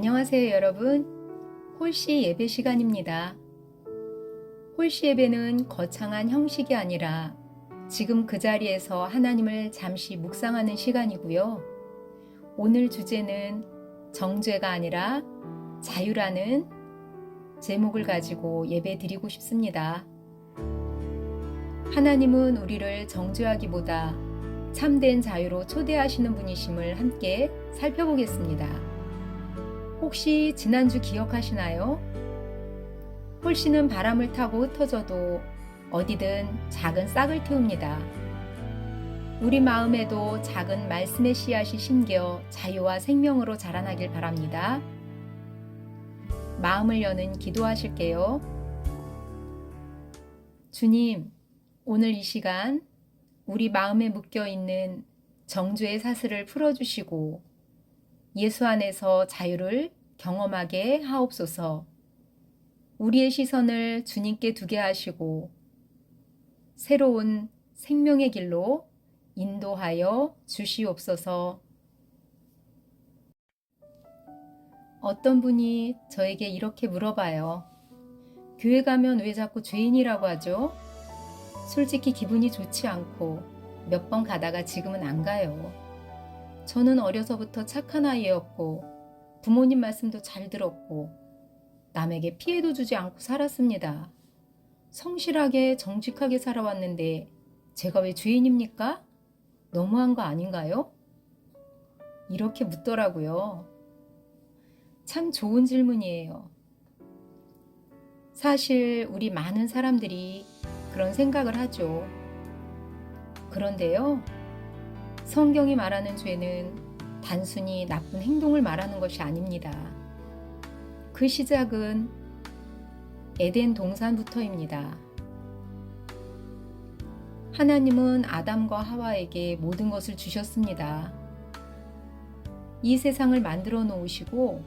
안녕하세요, 여러분. 홀씨 예배 시간입니다. 홀씨 예배는 거창한 형식이 아니라 지금 그 자리에서 하나님을 잠시 묵상하는 시간이고요. 오늘 주제는 정죄가 아니라 자유라는 제목을 가지고 예배 드리고 싶습니다. 하나님은 우리를 정죄하기보다 참된 자유로 초대하시는 분이심을 함께 살펴보겠습니다. 혹시 지난주 기억하시나요? 홀씨는 바람을 타고 흩어져도 어디든 작은 싹을 틔웁니다. 우리 마음에도 작은 말씀의 씨앗이 심겨 자유와 생명으로 자라나길 바랍니다. 마음을 여는 기도하실게요. 주님, 오늘 이 시간 우리 마음에 묶여 있는 정죄의 사슬을 풀어주시고 예수 안에서 자유를 경험하게 하옵소서. 우리의 시선을 주님께 두게 하시고 새로운 생명의 길로 인도하여 주시옵소서. 어떤 분이 저에게 이렇게 물어봐요. 교회 가면 왜 자꾸 죄인이라고 하죠? 솔직히 기분이 좋지 않고 몇 번 가다가 지금은 안 가요. 저는 어려서부터 착한 아이였고 부모님 말씀도 잘 들었고 남에게 피해도 주지 않고 살았습니다. 성실하게 정직하게 살아왔는데 제가 왜 죄인입니까? 너무한 거 아닌가요? 이렇게 묻더라고요. 참 좋은 질문이에요. 사실 우리 많은 사람들이 그런 생각을 하죠. 그런데요, 성경이 말하는 죄는 단순히 나쁜 행동을 말하는 것이 아닙니다. 그 시작은 에덴 동산부터입니다. 하나님은 아담과 하와에게 모든 것을 주셨습니다. 이 세상을 만들어 놓으시고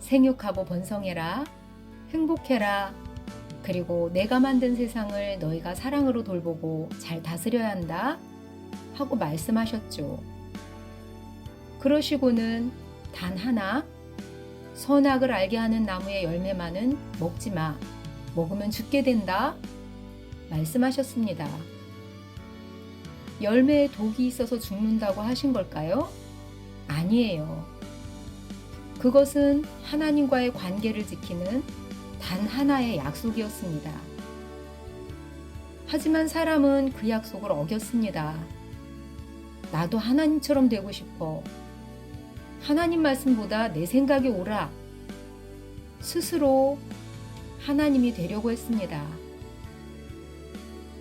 생육하고 번성해라, 행복해라, 그리고 내가 만든 세상을 너희가 사랑으로 돌보고 잘 다스려야 한다 하고 말씀하셨죠. 그러시고는 단 하나 선악을 알게 하는 나무의 열매만은 먹지 마. 먹으면 죽게 된다. 말씀하셨습니다. 열매에 독이 있어서 죽는다고 하신 걸까요? 아니에요. 그것은 하나님과의 관계를 지키는 단 하나의 약속이었습니다. 하지만 사람은 그 약속을 어겼습니다. 나도 하나님처럼 되고 싶어. 하나님 말씀보다 내 생각이 옳아. 스스로 하나님이 되려고 했습니다.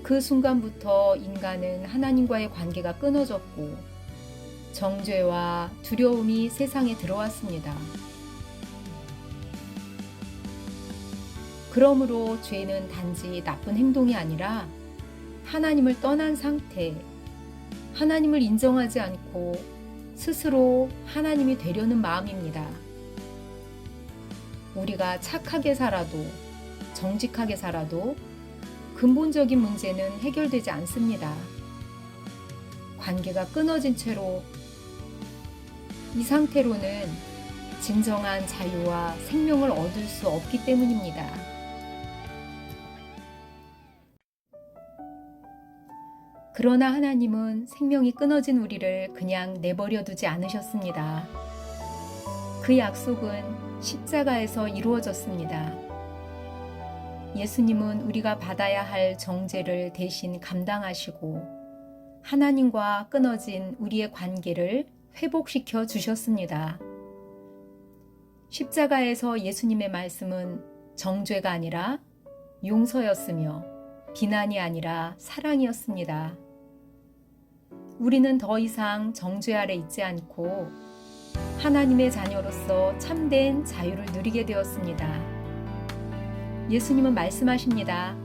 그 순간부터 인간은 하나님과의 관계가 끊어졌고 정죄와 두려움이 세상에 들어왔습니다. 그러므로 죄는 단지 나쁜 행동이 아니라 하나님을 떠난 상태, 하나님을 인정하지 않고 스스로 하나님이 되려는 마음입니다. 우리가 착하게 살아도, 정직하게 살아도 근본적인 문제는 해결되지 않습니다. 관계가 끊어진 채로 이 상태로는 진정한 자유와 생명을 얻을 수 없기 때문입니다. 그러나 하나님은 생명이 끊어진 우리를 그냥 내버려 두지 않으셨습니다. 그 약속은 십자가에서 이루어졌습니다. 예수님은 우리가 받아야 할 정죄를 대신 감당하시고 하나님과 끊어진 우리의 관계를 회복시켜 주셨습니다. 십자가에서 예수님의 말씀은 정죄가 아니라 용서였으며 비난이 아니라 사랑이었습니다. 우리는 더 이상 정죄 아래 있지 않고 하나님의 자녀로서 참된 자유를 누리게 되었습니다. 예수님은 말씀하십니다.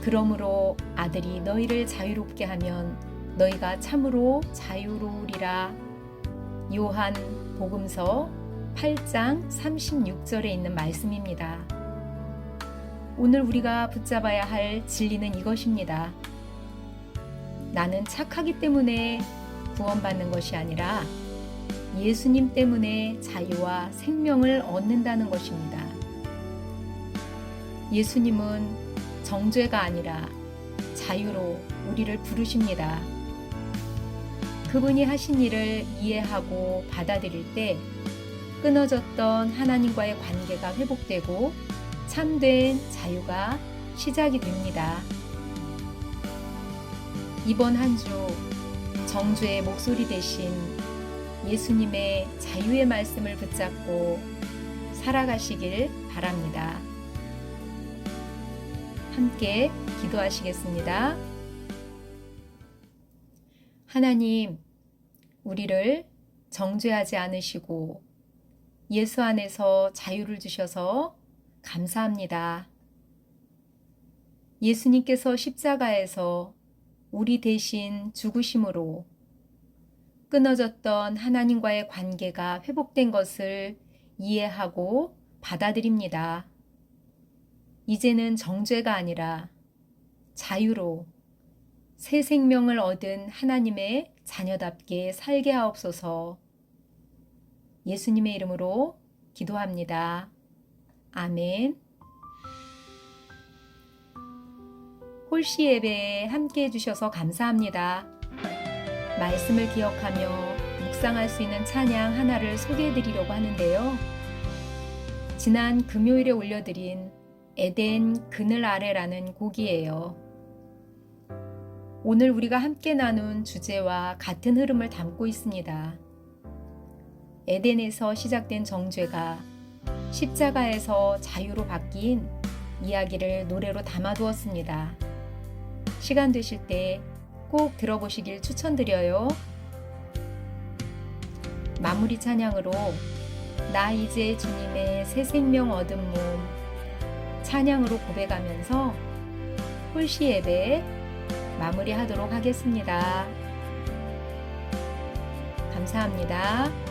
그러므로 아들이 너희를 자유롭게 하면 너희가 참으로 자유로우리라. 요한 복음서 8장 36절에 있는 말씀입니다. 오늘 우리가 붙잡아야 할 진리는 이것입니다. 나는 착하기 때문에 구원받는 것이 아니라 예수님 때문에 자유와 생명을 얻는다는 것입니다. 예수님은 정죄가 아니라 자유로 우리를 부르십니다. 그분이 하신 일을 이해하고 받아들일 때 끊어졌던 하나님과의 관계가 회복되고 참된 자유가 시작이 됩니다. 이번 한 주 정주의 목소리 대신 예수님의 자유의 말씀을 붙잡고 살아가시길 바랍니다. 함께 기도하시겠습니다. 하나님, 우리를 정죄하지 않으시고 예수 안에서 자유를 주셔서 감사합니다. 예수님께서 십자가에서 우리 대신 죽으심으로 끊어졌던 하나님과의 관계가 회복된 것을 이해하고 받아들입니다. 이제는 정죄가 아니라 자유로 새 생명을 얻은 하나님의 자녀답게 살게 하옵소서 예수님의 이름으로 기도합니다. 아멘. 홀씨 예배에 함께 해주셔서 감사합니다. 말씀을 기억하며 묵상할 수 있는 찬양 하나를 소개해 드리려고 하는데요. 지난 금요일에 올려드린 에덴 그늘 아래라는 곡이에요. 오늘 우리가 함께 나눈 주제와 같은 흐름을 담고 있습니다. 에덴에서 시작된 정죄가 십자가에서 자유로 바뀐 이야기를 노래로 담아두었습니다. 시간 되실 때 꼭 들어보시길 추천드려요. 마무리 찬양으로 나 이제 주님의 새 생명 얻은 몸 찬양으로 고백하면서 홀시 예배 마무리하도록 하겠습니다. 감사합니다.